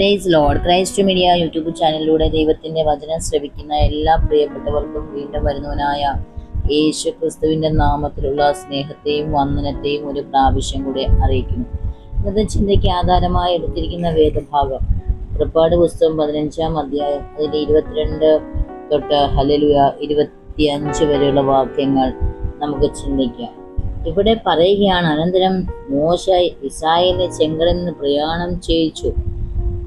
Praise lord Christ media YouTube ചാനലിലൂടെ ദൈവത്തിന്റെ വചനം ശ്രവിക്കുന്ന എല്ലാ പ്രിയപ്പെട്ടവർക്കും വീണ്ടും വരുന്നവനായ യേശു ക്രിസ്തുവിന്റെ നാമത്തിലുള്ള സ്നേഹത്തെയും വന്ദനത്തെയും ഒരു പ്രാവശ്യം കൂടെ അറിയിക്കുന്നു. ഇന്നത്തെ ചിന്തയ്ക്ക് ആധാരമായി എടുത്തിരിക്കുന്ന വേദഭാഗം. പുറപ്പാട് പുസ്തകം പതിനഞ്ചാം അധ്യായം അതിന്റെ ഇരുപത്തിരണ്ട് തൊട്ട് ഹലലുയ ഇരുപത്തിയഞ്ച് വരെയുള്ള വാക്യങ്ങൾ നമുക്ക് ചിന്തിക്കാം. ഇവിടെ പറയുകയാണ് അനന്തരം മോശ ഇസ്രായേലിനെ ചെങ്കടലിൽ നിന്ന് പ്രയാണം ചെയ്യിച്ചു.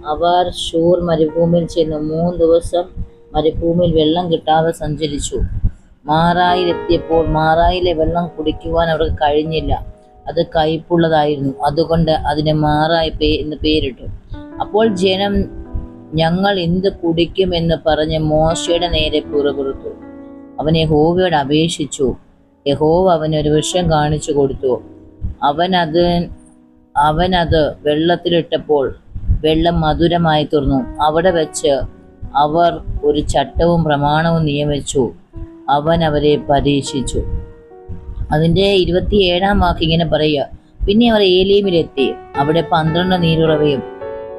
അവർ ഷൂർ മരുഭൂമിയിൽ ചെന്ന്. മൂന്ന് ദിവസം മരുഭൂമിയിൽ വെള്ളം കിട്ടാതെ സഞ്ചരിച്ചു. മാറായിലെത്തിയപ്പോൾ മാറായിലെ വെള്ളം കുടിക്കുവാൻ അവർക്ക് കഴിഞ്ഞില്ല. അത് കയ്പുള്ളതായിരുന്നു. അതുകൊണ്ട് അതിന് മാറായി പേ എന്ന് പേരിട്ടു. അപ്പോൾ ജനം ഞങ്ങൾ എന്ത് കുടിക്കുമെന്ന് പറഞ്ഞ് മോശയുടെ നേരെ പുറകുറുത്തു അവൻ യഹോവയോട് അപേക്ഷിച്ചു. യഹോവ അവന് ഒരു വിഷം കാണിച്ചു കൊടുത്തു. അവനത് അവനത് വെള്ളത്തിലിട്ടപ്പോൾ വെള്ളം മധുരമായി തീർന്നു. അവിടെ വെച്ച് അവർ ഒരു ചട്ടവും പ്രമാണവും നിയമിച്ചു. അവൻ അവരെ പരീക്ഷിച്ചു. അതിന്റെ ഇരുപത്തിയേഴാം വാക്ക് ഇങ്ങനെ പറയുക. പിന്നെ അവർ ഏലീമിലെത്തി. അവിടെ പന്ത്രണ്ട് നീരുറവയും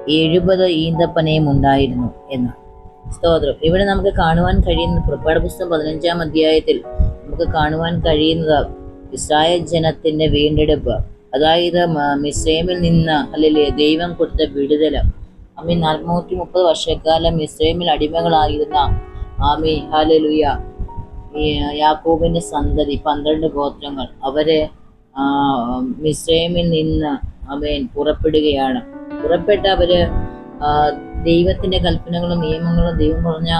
എഴുപത് ഈന്തപ്പനയും ഉണ്ടായിരുന്നു എന്ന്. സ്തോത്രം. ഇവിടെ നമുക്ക് കാണുവാൻ കഴിയുന്ന പുറപ്പാട് പുസ്തകം പതിനഞ്ചാം അധ്യായത്തിൽ നമുക്ക് കാണുവാൻ കഴിയുന്നത് ഇസ്രായേൽ ജനത്തിന്റെ വീണ്ടെടുപ്പ്. അതായത് മിസ്രൈമിൽ നിന്ന് അല്ലെ ദൈവം കൊടുത്ത വിടുതല. അമ്മി നാനൂറ്റി മുപ്പത് വർഷക്കാലം മിസ്രൈമിൽ അടിമകളായിരുന്ന ആമി ഹലലുയ യാക്കോബിന്റെ സന്തതി പന്ത്രണ്ട് ഗോത്രങ്ങൾ. അവരെ മിസ്രൈമിൽ നിന്ന് അവൻ പുറപ്പെടുകയാണ്. പുറപ്പെട്ട അവർ ദൈവത്തിന്റെ കൽപ്പനകളും നിയമങ്ങളും ദൈവം പറഞ്ഞ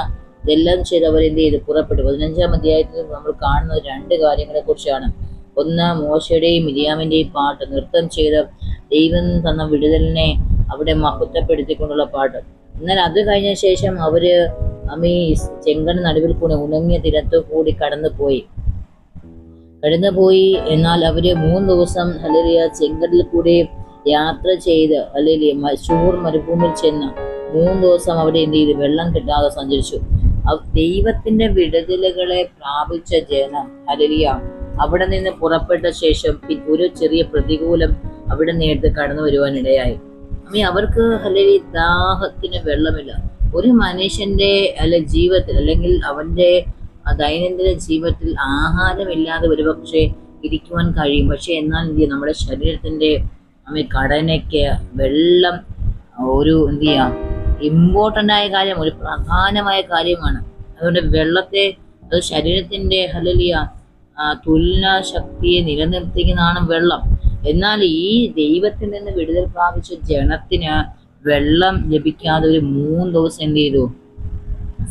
ഇതെല്ലാം ചെയ്ത് അവർ എന്ത് ചെയ്തു? പുറപ്പെട്ടു. പതിനഞ്ചാം അധ്യായത്തിൽ നമ്മൾ കാണുന്ന രണ്ട് കാര്യങ്ങളെ കുറിച്ചാണ് ഒന്ന് മോശയുടെയും മിരിയാമിന്റെയും പാട്ട് നൃത്തം ചെയ്ത് ദൈവം തന്ന വിടുതലിനെ അവിടെ മഹത്വപ്പെടുത്തിക്കൊണ്ടുള്ള പാട്ട്. എന്നാൽ അത് കഴിഞ്ഞ ശേഷം അവർ അമ്മീ ചെങ്കട നടുവിൽ കൂടി ഉണങ്ങിയ തിരത്തു കൂടി കടന്നു പോയി കടന്നു പോയി എന്നാൽ അവർ മൂന്ന് ദിവസം അല്ലെങ്കിൽ ചെങ്കടലിൽ കൂടി യാത്ര ചെയ്ത് അല്ലെങ്കിൽ മശൂർ മരുഭൂമിയിൽ ചെന്ന് മൂന്ന് ദിവസം അവിടെ എന്ത് ചെയ്ത്? വെള്ളം കിട്ടാതെ സഞ്ചരിച്ചു. ദൈവത്തിന്റെ വിടുതലുകളെ പ്രാപിച്ച ജനം ഹലലിയ അവിടെ നിന്ന് പുറപ്പെട്ട ശേഷം ഒരു ചെറിയ പ്രതികൂലം അവിടെ നേരിട്ട് കടന്നു വരുവാനിടയായി. അമ്മ അവർക്ക് അല്ലെങ്കിൽ ദാഹത്തിന് വെള്ളമില്ല. ഒരു മനുഷ്യന്റെ അല്ലെ ജീവിതത്തിൽ അല്ലെങ്കിൽ അവന്റെ ദൈനംദിന ജീവിതത്തിൽ ആഹാരമില്ലാതെ ഒരുപക്ഷെ ഇരിക്കുവാൻ കഴിയും. പക്ഷെ എന്നാൽ എന്ത് നമ്മുടെ ശരീരത്തിന്റെ അമ്മ ഘടനയ്ക്ക് വെള്ളം ഒരു എന്ത് ചെയ്യാം? ഇമ്പോർട്ടന്റ് ആയ കാര്യം ഒരു പ്രധാനമായ കാര്യമാണ്. അതുകൊണ്ട് വെള്ളത്തെ അത് ശരീരത്തിന്റെ ഹലലിയ തുലന ശക്തിയെ നിലനിർത്തിക്കുന്നതാണ് വെള്ളം. എന്നാൽ ഈ ദൈവത്തിൽ നിന്ന് വിടുതൽ പ്രാപിച്ച ജനത്തിന് വെള്ളം ലഭിക്കാതെ ഒരു മൂന്ന് ദിവസം എന്ത് ചെയ്തു?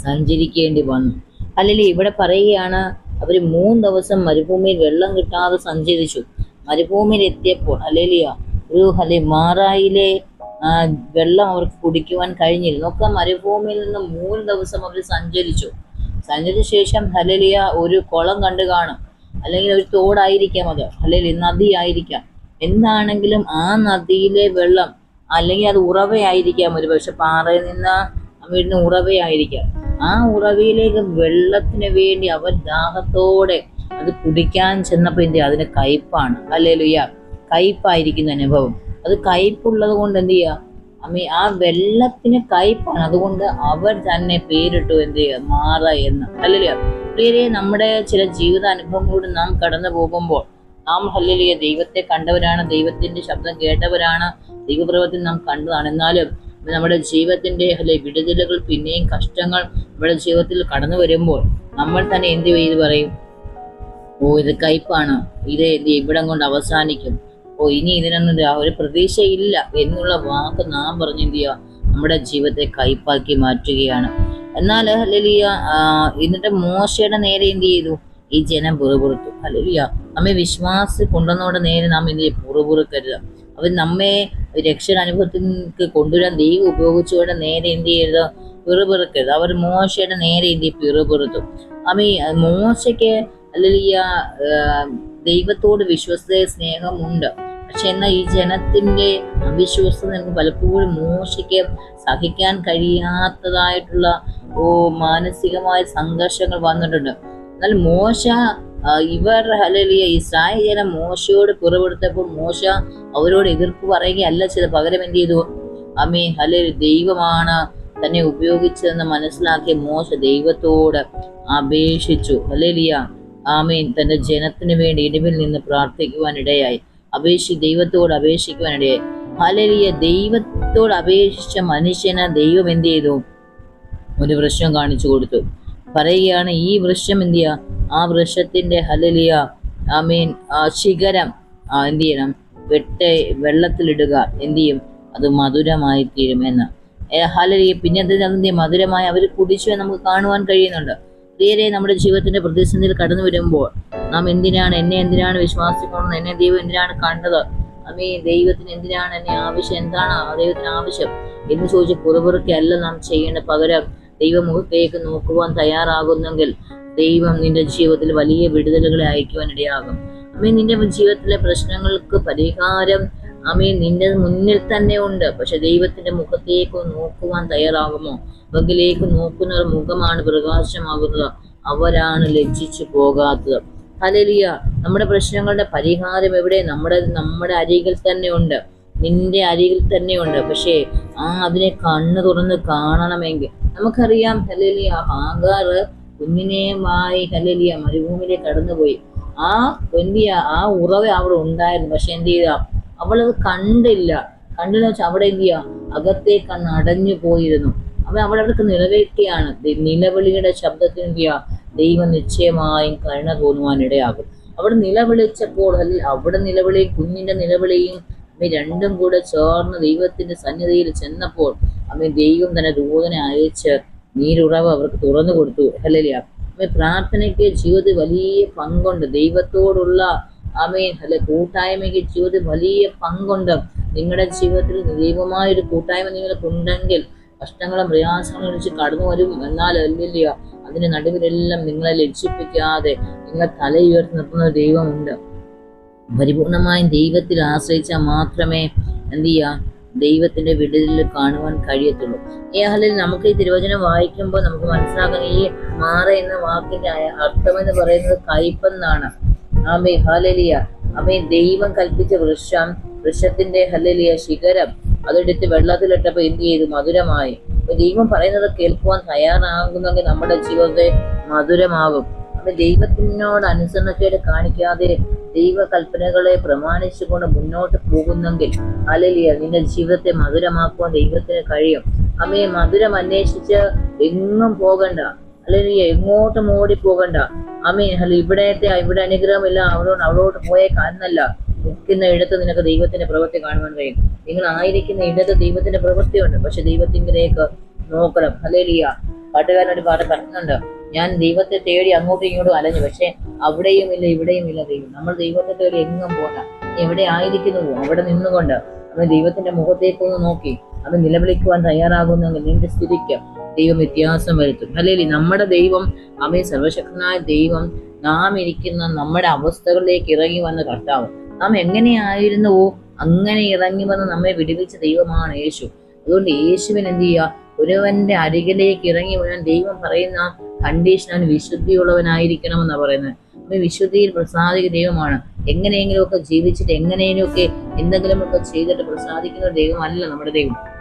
സഞ്ചരിക്കേണ്ടി വന്നു. അല്ലെങ്കിൽ ഇവിടെ പറയുകയാണ് അവർ മൂന്ന് ദിവസം മരുഭൂമിയിൽ വെള്ളം കിട്ടാതെ സഞ്ചരിച്ചു. മരുഭൂമിയിൽ എത്തിയപ്പോൾ അല്ലെങ്കിൽ ഒരു അല്ലെ മാറായിലെ വെള്ളം അവർക്ക് കുടിക്കുവാൻ കഴിഞ്ഞില്ല. നോക്കാം മരുഭൂമിയിൽ നിന്ന് മൂന്ന് ദിവസം അവർ സഞ്ചരിച്ചു. സഞ്ചരിച്ച ശേഷം ഹലലിയ ഒരു കുളം കണ്ടു കാണും. അല്ലെങ്കിൽ ഒരു തോടായിരിക്കാം അത് അല്ലെങ്കിൽ നദി ആയിരിക്കാം എന്താണെങ്കിലും ആ നദിയിലെ വെള്ളം അല്ലെങ്കിൽ അത് ഉറവയായിരിക്കാം ഒരു പക്ഷെ പാറയിൽ നിന്ന് വീടിന് ഉറവയായിരിക്കാം. ആ ഉറവയിലേക്ക് വെള്ളത്തിന് വേണ്ടി അവൻ ദാഹത്തോടെ അത് കുടിക്കാൻ ചെന്നപ്പോൾ എന്ത്? അതിന് കയ്പാണ്. അല്ലേലുയ്യ കയ്പായിരിക്കുന്ന അനുഭവം. അത് കയ്പുള്ളത് കൊണ്ട് എന്ത് ചെയ്യുക? അമ്മ ആ വെള്ളത്തിന് കയ്പാണ്. അതുകൊണ്ട് അവർ തന്നെ പേരിട്ടു എന്ത് ചെയ്യുക? മാറ എന്ന്. അല്ലല്ലോ പ്രിയരെ നമ്മുടെ ചില ജീവിത അനുഭവങ്ങളോട് നാം കടന്നു പോകുമ്പോൾ നാം ഹല്ലിലെ ദൈവത്തെ കണ്ടവരാണ് ദൈവത്തിന്റെ ശബ്ദം കേട്ടവരാണ് ദൈവപ്രവത്തിൽ നാം കണ്ടതാണ്. എന്നാലും നമ്മുടെ ജീവിതത്തിന്റെ അല്ലെ വിടുതലുകൾ പിന്നെയും കഷ്ടങ്ങൾ നമ്മുടെ ജീവിതത്തിൽ കടന്നു വരുമ്പോൾ നമ്മൾ തന്നെ എന്ത് ചെയ്ത് പറയും ഓ ഇത് കയ്പാണ്. ഇത് ഇവിടം കൊണ്ട് അവസാനിക്കും. ഓ ഇനി ഇതിനൊന്നും ഒരു പ്രതീക്ഷയില്ല. എന്നുള്ള വാക്ക് നാം പറഞ്ഞെന്ത് ചെയ്യുക? നമ്മുടെ ജീവിതത്തെ കയ്പാക്കി മാറ്റുകയാണ്. എന്നാൽ ഹലലിയ എന്നിട്ട് മോശയുടെ നേരെ എന്ത് ചെയ്തു? ഈ ജനം പുറപുറത്തു. ഹല്ലേലൂയ നമ്മെ വിശ്വാസി കൊണ്ടുവന്നോടെ നേരെ നാം എന്ത് ചെയ്യും? പുറപുറക്കരുത്. അവർ നമ്മെ രക്ഷയുടെ അനുഭവത്തിലേക്ക് കൊണ്ടുവരാൻ ദൈവം ഉപയോഗിച്ചുകൊണ്ട് നേരെ എന്ത് ചെയ്യരുത്? പിറുപിറുക്കരുത്. അവർ മോശയുടെ നേരെ എന്ത് പിറുപിറുത്തു. അമ്മ മോശയ്ക്ക് അല്ലെങ്കിൽ ദൈവത്തോട് വിശ്വസ്ത സ്നേഹമുണ്ട് പക്ഷെ എന്നാൽ ഈ ജനത്തിന്റെ അവിശ്വാസം നമുക്ക് പലപ്പോഴും മോശയ്ക്ക് സഹിക്കാൻ കഴിയാത്തതായിട്ടുള്ള ഓ മാനസികമായ സംഘർഷങ്ങൾ വന്നിട്ടുണ്ട്. എന്നാൽ മോശ ഇവർ ഹലലിയ ഇസ്രായേൽ ജനം മോശയോട് പുറപ്പെടുത്തപ്പോൾ മോശ അവരോട് എതിർപ്പ് പറയുകയല്ല ചെയ്ത് പകരം എന്ത് ചെയ്തു? അമ്മേ ഹലേ ദൈവമാണ് തന്നെ ഉപയോഗിച്ചതെന്ന് മനസ്സിലാക്കിയ മോശ ദൈവത്തോട് അപേക്ഷിച്ചു. ഹലേലിയ ആമീൻ. തന്റെ ജനത്തിന് വേണ്ടി ഇടിവിൽ നിന്ന് പ്രാർത്ഥിക്കുവാൻ ഇടയായി. അപേക്ഷി ദൈവത്തോട് അപേക്ഷിക്കുവാനിടയെ ഹലലിയ ദൈവത്തോട് അപേക്ഷിച്ച മനുഷ്യന് ദൈവം എന്ത് ചെയ്തു? ഒരു വൃക്ഷം കാണിച്ചു കൊടുത്തു. പറയുകയാണ് ഈ വൃക്ഷം എന്ത് ചെയ്യുക ആ വൃക്ഷത്തിന്റെ ഹലലിയ ആമീൻ. ആ ശിഖരം. ആ എന്ത് ചെയ്യണം? വെട്ട വെള്ളത്തിലിടുക. എന്ത് ചെയ്യും? അത് മധുരമായി തീരുമെന്ന് ഹലലിയ പിന്നെ എന്ത് മധുരമായി അവർ കുടിച്ചു നമുക്ക് കാണുവാൻ കഴിയുന്നുണ്ട്. പ്രിയരെ നമ്മുടെ ജീവിതത്തിന്റെ പ്രതിസന്ധിയിൽ കടന്നു വരുമ്പോൾ നാം എന്തിനാണ് എന്നെ എന്തിനാണ് വിശ്വാസിക്കുന്നത് എന്നെ ദൈവം എന്തിനാണ് കണ്ടത്? അമ്മേ ദൈവത്തിന് എന്തിനാണ് എന്നെ ആവശ്യം? എന്താണ് ആ ദൈവത്തിന് ആവശ്യം? എന്ന് ചോദിച്ച് പുറപുറക്കല്ല നാം ചെയ്യേണ്ട പകരം ദൈവമുഖത്തേക്ക് നോക്കുവാൻ തയ്യാറാകുന്നെങ്കിൽ ദൈവം നിന്റെ ജീവിതത്തിൽ വലിയ വിടുതലുകളെ അയക്കുവാൻ ഇടയാകും അമ്മേ നിന്റെ ജീവിതത്തിലെ പ്രശ്നങ്ങൾക്ക് പരിഹാരം അമ്മേ നിന്റെ മുന്നിൽ തന്നെ ഉണ്ട്. പക്ഷെ ദൈവത്തിന്റെ മുഖത്തേക്ക് നോക്കുവാൻ തയ്യാറാകുമോ? മുഖിലേക്ക് നോക്കുന്ന ഒരു മുഖമാണ് പ്രകാശമാകുന്നത്. അവരാണ് ലജ്ജിച്ചു പോകാത്തത്. ഹലലിയ നമ്മുടെ പ്രശ്നങ്ങളുടെ പരിഹാരം എവിടെ? നമ്മുടെ നമ്മുടെ അരികിൽ തന്നെ ഉണ്ട്. നിന്റെ അരികിൽ തന്നെ ഉണ്ട്. പക്ഷേ ആ അതിനെ കണ്ണു തുറന്ന് കാണണമെങ്കിൽ നമുക്കറിയാം ഹലലിയ ആകാർ കുഞ്ഞിനെയുമായി ഹലലിയ മരുഭൂമിയിലേക്ക് കടന്നുപോയി. ആ എന്തിയ ആ ഉറവ അവിടെ ഉണ്ടായിരുന്നു. പക്ഷെ എന്ത് ചെയ്ത? അവളത് കണ്ടില്ല. കണ്ടെന്ന് വെച്ചാൽ അവിടെ എന്ത് ചെയ്യാ? അകത്തേക്ക് അന്ന് അടഞ്ഞു പോയിരുന്നു. അവൻ അവിടെ അവിടേക്ക് നിലവേക്കുകയാണ് ദി- നിലവിളിയുടെ ശബ്ദത്തിന് എന്ത് ചെയ്യുക ദൈവം നിശ്ചയമായും കരുണ തോന്നുവാൻ ഇടയാകും. അവിടെ നിലവിളിച്ചപ്പോൾ അല്ല അവിടെ നിലവിളിയും കുഞ്ഞിന്റെ നിലവിളിയും അമ്മ രണ്ടും കൂടെ ചേർന്ന് ദൈവത്തിന്റെ സന്നിധിയിൽ ചെന്നപ്പോൾ അവൻ ദൈവം തന്നെ ദൂതനെ അയച്ച് നീരുറവ് അവർക്ക് തുറന്നു കൊടുത്തു. ഹലലിയ അമ്മ പ്രാർത്ഥനയ്ക്ക് ജീവിതത്തിൽ വലിയ പങ്കുണ്ട്. ദൈവത്തോടുള്ള ആമേൻ. അല്ലെ കൂട്ടായ്മയ്ക്ക് ജീവിതത്തിൽ വലിയ പങ്കുണ്ട്. നിങ്ങളുടെ ജീവിതത്തിൽ ദൈവമായ ഒരു കൂട്ടായ്മ നിങ്ങൾക്കുണ്ടെങ്കിൽ കഷ്ടങ്ങളും പ്രയാസങ്ങളും വെച്ച് കടന്നു വരും എന്നാൽ അല്ലില്ല അതിന്റെ നടുവിലെല്ലാം നിങ്ങളെ ലക്ഷിപ്പിക്കാതെ നിങ്ങളെ തല ഉയർത്തി നിർത്തുന്ന ദൈവമുണ്ട്. പരിപൂർണമായും ദൈവത്തിൽ ആശ്രയിച്ചാൽ മാത്രമേ എന്ത് ചെയ്യാ? ദൈവത്തിന്റെ വിടുതലിൽ കാണുവാൻ കഴിയത്തുള്ളൂ. ഈ ഹലിൽ നമുക്ക് ഈ തിരുവചനം വായിക്കുമ്പോൾ നമുക്ക് മനസ്സിലാക്കാൻ ഈ മാറ എന്ന വാക്കിന്റെ അർത്ഥം എന്ന് പറയുന്നത് കയ്പെന്നാണ്. ആമേ ഹലലിയ അമ്മേ ദൈവം കൽപ്പിച്ച വൃക്ഷം വൃക്ഷത്തിന്റെ ഹലലിയ ശിഖരം അതെടുത്ത് വെള്ളത്തിലിട്ടപ്പോ എന്ത് ചെയ്തു? മധുരമായി. ദൈവം പറയുന്നത് കേൾക്കുവാൻ തയ്യാറാകുന്നെങ്കിൽ നമ്മുടെ ജീവിതത്തെ മധുരമാകും അപ്പൊ ദൈവത്തിനോട് അനുസരണക്കേട് കാണിക്കാതെ ദൈവകൽപ്പനകളെ പ്രമാണിച്ചുകൊണ്ട് മുന്നോട്ട് പോകുന്നെങ്കിൽ അലലിയ നിന്റെ ജീവിതത്തെ മധുരമാക്കുവാൻ ദൈവത്തിന് കഴിയും. അമ്മയെ മധുരം അന്വേഷിച്ച് എങ്ങും പോകണ്ട. അല്ലെങ്കിൽ എങ്ങോട്ടും പോകണ്ട. അമ്മേ അല്ല ഇവിടത്തെ ഇവിടെ അനുഗ്രഹമില്ല അവളോട് അവളോട് പോയേ കാണുന്നല്ല നിൽക്കുന്ന ഇടത്ത് നിനക്ക് ദൈവത്തിന്റെ പ്രവൃത്തി കാണുവാൻ കഴിയും. നിങ്ങൾ ആയിരിക്കുന്ന ഇടത്ത് ദൈവത്തിന്റെ പ്രവൃത്തിയുണ്ട്. പക്ഷെ ദൈവത്തിങ്കിലേക്ക് നോക്കണം. ഹലേലിയ പാട്ടുകാരൻ ഒരു പാട്ട് പറയുന്നുണ്ട്. ഞാൻ ദൈവത്തെ തേടി അങ്ങോട്ടും ഇങ്ങോട്ടും അലഞ്ഞു. പക്ഷെ അവിടെയും ഇല്ല ഇവിടെയും ഇല്ല ദൈവം. നമ്മൾ ദൈവത്തെ തേടി എങ്ങും പോകണ്ട എവിടെ ആയിരിക്കുന്നു അവിടെ നിന്നുകൊണ്ട് അവൻ ദൈവത്തിന്റെ മുഖത്തേക്കൊന്ന് നോക്കി. അത് നിലവിളിക്കുവാൻ തയ്യാറാകുന്നെങ്കിൽ നിന്റെ സ്ഥിതിക്ക് ദൈവം വ്യത്യാസം വരുത്തും. അല്ലെങ്കിൽ നമ്മുടെ ദൈവം അമ്മ സർവശക്തനായ ദൈവം നാം ഇരിക്കുന്ന നമ്മുടെ അവസ്ഥകളിലേക്ക് ഇറങ്ങി വന്ന കർത്താവ്. നാം എങ്ങനെയായിരുന്നുവോ അങ്ങനെ ഇറങ്ങി വന്ന് നമ്മെ വിടുവിച്ച ദൈവമാണ് യേശു. അതുകൊണ്ട് യേശുവിന് എന്ത് ചെയ്യുക? ഒരുവന്റെ അരികിലേക്ക് ഇറങ്ങി വരാൻ ദൈവം പറയുന്ന കണ്ടീഷൻ അവൻ വിശുദ്ധിയുള്ളവനായിരിക്കണം എന്നാ പറയുന്നത് അവൻ വിശുദ്ധിയിൽ പ്രസാദിക ദൈവമാണ്. എങ്ങനെയെങ്കിലുമൊക്കെ ജീവിച്ചിട്ട് എങ്ങനെയെങ്കിലുമൊക്കെ എന്തെങ്കിലുമൊക്കെ ചെയ്തിട്ട് പ്രസാദിക്കുന്ന ദൈവമല്ല നമ്മുടെ ദൈവം.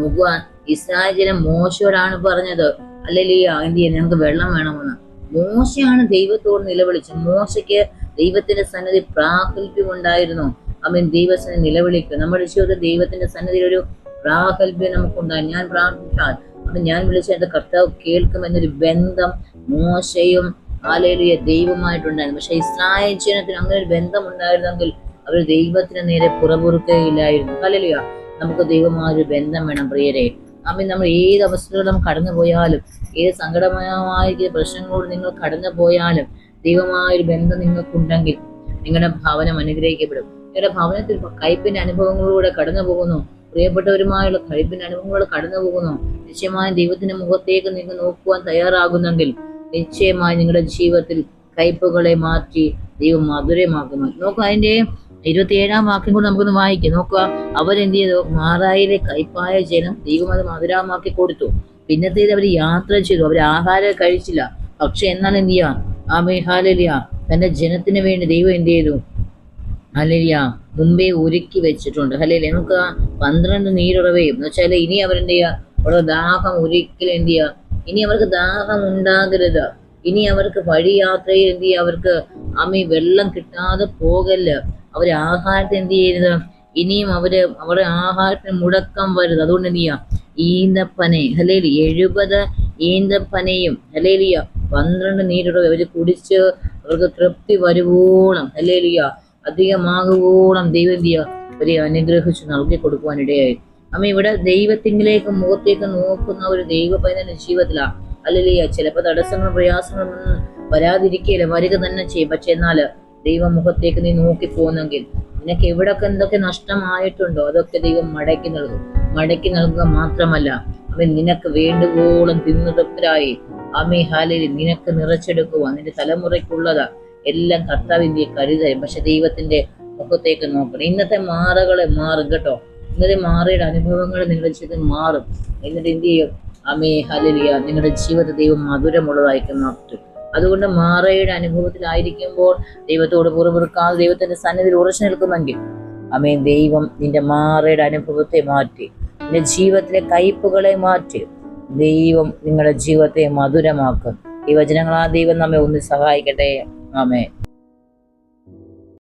നോക്കുക ഇസ്രായേലിനെ മോശയോടാണ് പറഞ്ഞത്. അല്ലെങ്കിൽ എന്ത് ചെയ്യുന്നത് ഞങ്ങൾക്ക് വെള്ളം വേണമെന്ന്. മോശയാണ് ദൈവത്തോട് നിലവിളിച്ചത്. മോശയ്ക്ക് ദൈവത്തിന്റെ സന്നിധി പ്രാഗൽഭ്യം ഉണ്ടായിരുന്നു അവൻ ദൈവത്തിന് നിലവിളിക്കും നമ്മുടെ ജീവിതത്തിൽ ദൈവത്തിന്റെ സന്നിധിയിൽ ഒരു പ്രാഗൽഭ്യം നമുക്കുണ്ടായി. ഞാൻ പ്രാർത്ഥിച്ചാൽ അപ്പൊ ഞാൻ വിളിച്ച എന്റെ കർത്താവ് കേൾക്കും എന്നൊരു ബന്ധം മോശയും ആലയിലിയ ദൈവമായിട്ടുണ്ടായിരുന്നു പക്ഷെ ഇസ്രായേൽ ജനത്തിന് അങ്ങനെ ഒരു ബന്ധം ഉണ്ടായിരുന്നെങ്കിൽ അവർ ദൈവത്തിന് നേരെ പുറപുറുക്കുകയില്ലായിരുന്നു. അല്ലലിയ നമുക്ക് ദൈവമായ ഒരു ബന്ധം വേണം പ്രിയരെ. അമ്മ നമ്മൾ ഏത് അവസ്ഥകളും കടന്നു പോയാലും ഏത് സങ്കടമയമായ പ്രശ്നങ്ങളോട് നിങ്ങൾ കടന്നു പോയാലും ദൈവമായ ഒരു ബന്ധം നിങ്ങൾക്കുണ്ടെങ്കിൽ നിങ്ങളുടെ ഭവനം അനുഗ്രഹിക്കപ്പെടും. നിങ്ങളുടെ ഭവനത്തിൽ കയ്പിന്റെ അനുഭവങ്ങളിലൂടെ കടന്നു പോകുന്നു പ്രിയപ്പെട്ടവരുമായുള്ള കഴിപ്പിന്റെ അനുഭവങ്ങൾ കടന്നു പോകുന്നു നിശ്ചയമായും ദൈവത്തിന്റെ മുഖത്തേക്ക് നിങ്ങൾ നോക്കുവാൻ തയ്യാറാകുന്നെങ്കിൽ നിശ്ചയമായി നിങ്ങളുടെ ജീവിതത്തിൽ കയ്പുകളെ മാറ്റി ദൈവം മധുരമാക്കുന്നു നോക്കുക അതിന്റെ ഇരുപത്തിയേഴാം വാക്യം കൂടെ നമുക്കൊന്ന് വായിക്കാം. നോക്കുക. അവരെന്ത് ചെയ്തു മാറായിലെ കൈപ്പായ ജനം ദൈവം അത് മധുരമാക്കി കൊടുത്തു. പിന്നത്തേത് അവർ യാത്ര ചെയ്തു. അവർ ആഹാരം കഴിച്ചില്ല. പക്ഷെ എന്നാൽ എന്ത് ചെയ്യാം? ആ മേഹാലിയ തന്റെ ജനത്തിന് വേണ്ടി ദൈവം എന്ത് ചെയ്തു? ഹലേലിയ മുമ്പേ ഒരുക്കി വെച്ചിട്ടുണ്ട്. ഹലേലിയ നമുക്ക് പന്ത്രണ്ട് നീരുറവയും എന്ന് വെച്ചാൽ ഇനി അവരെന്ത് ചെയ്യുക അവരുടെ ദാഹം ഒരിക്കലും എന്ത് ചെയ്യുക ഇനി അവർക്ക് ദാഹം ഉണ്ടാകരുത്. ഇനി അവർക്ക് വഴിയാത്രയിൽ എന്ത് ചെയ്യുക അവർക്ക് അമ്മ വെള്ളം കിട്ടാതെ പോകല്ല്. അവർ ആഹാരത്തെ എന്ത് ചെയ്യരുത് ഇനിയും അവർ അവരുടെ ആഹാരത്തിന് മുടക്കം വരുത്. അതുകൊണ്ട് എന്ത് ചെയ്യാം? ഈന്തപ്പനെ ഹലേലി എഴുപത് ഈന്തപ്പനയും ഹലേലിയ പന്ത്രണ്ട് നീരുറവ അവർ കുടിച്ച് അവർക്ക് തൃപ്തി വരുവോളം ഹലേലിയ അധികമാകുവോളം ദൈവം എന്ത് ചെയ്യുക അവരെ അനുഗ്രഹിച്ച് നൽകി കൊടുക്കുവാനിടയായി. അമ്മ ഇവിടെ ദൈവത്തിങ്കിലേക്ക് മുഖത്തേക്ക് നോക്കുന്ന ഒരു ദൈവ പൈതന്റെ ജീവിതത്തിലാ. അല്ലെ ചിലപ്പോ തടസ്സങ്ങളും പ്രയാസങ്ങളും വരാതിരിക്കുകയില്ല വരിക തന്നെ ചെയ്യും. പക്ഷെ എന്നാൽ ദൈവമുഖത്തേക്ക് നീ നോക്കി പോകുന്നെങ്കിൽ നിനക്ക് എവിടൊക്കെ എന്തൊക്കെ നഷ്ടമായിട്ടുണ്ടോ? അതൊക്കെ ദൈവം മടക്കി നൽകും. മടക്കി നൽകുക മാത്രമല്ല അവൻ നിനക്ക് വേണ്ടുവോളം തിന്നു തൃപ്തരായി ഹാലയിൽ നിനക്ക് നിറച്ചെടുക്കുക നിന്റെ തലമുറയ്ക്കുള്ളതാ. എല്ലാം കർത്താവിന്റെ കരുതരും പക്ഷെ ദൈവത്തിന്റെ മുഖത്തേക്ക് നോക്കണം. ഇന്നത്തെ മാറകളെ മാറും കേട്ടോ. ഇന്നത്തെ മാറയുടെ അനുഭവങ്ങൾ നിങ്ങളുടെ ജീവിതത്തിൽ മാറും. എന്നിട്ട് എന്ത് ചെയ്യും? അമേ ഹലിയ നിങ്ങളുടെ ജീവിത ദൈവം മധുരമുള്ളതായിരിക്കും. മാറ്റും അതുകൊണ്ട് മാറയുടെ അനുഭവത്തിലായിരിക്കുമ്പോൾ ദൈവത്തോട് പുറമെടുക്കാതെ ദൈവത്തിന്റെ സന്നിധിയിൽ ഉറച്ചു നിൽക്കുന്നെങ്കിൽ അമേ ദൈവം നിന്റെ മാറയുടെ അനുഭവത്തെ മാറ്റി നിന്റെ ജീവിതത്തിലെ കയ്പുകളെ മാറ്റി ദൈവം നിങ്ങളുടെ ജീവിതത്തെ മധുരമാക്കും. ഈ വചനങ്ങൾ ആ ദൈവം നമ്മെ ഒന്ന് സഹായിക്കട്ടെ. ആമേ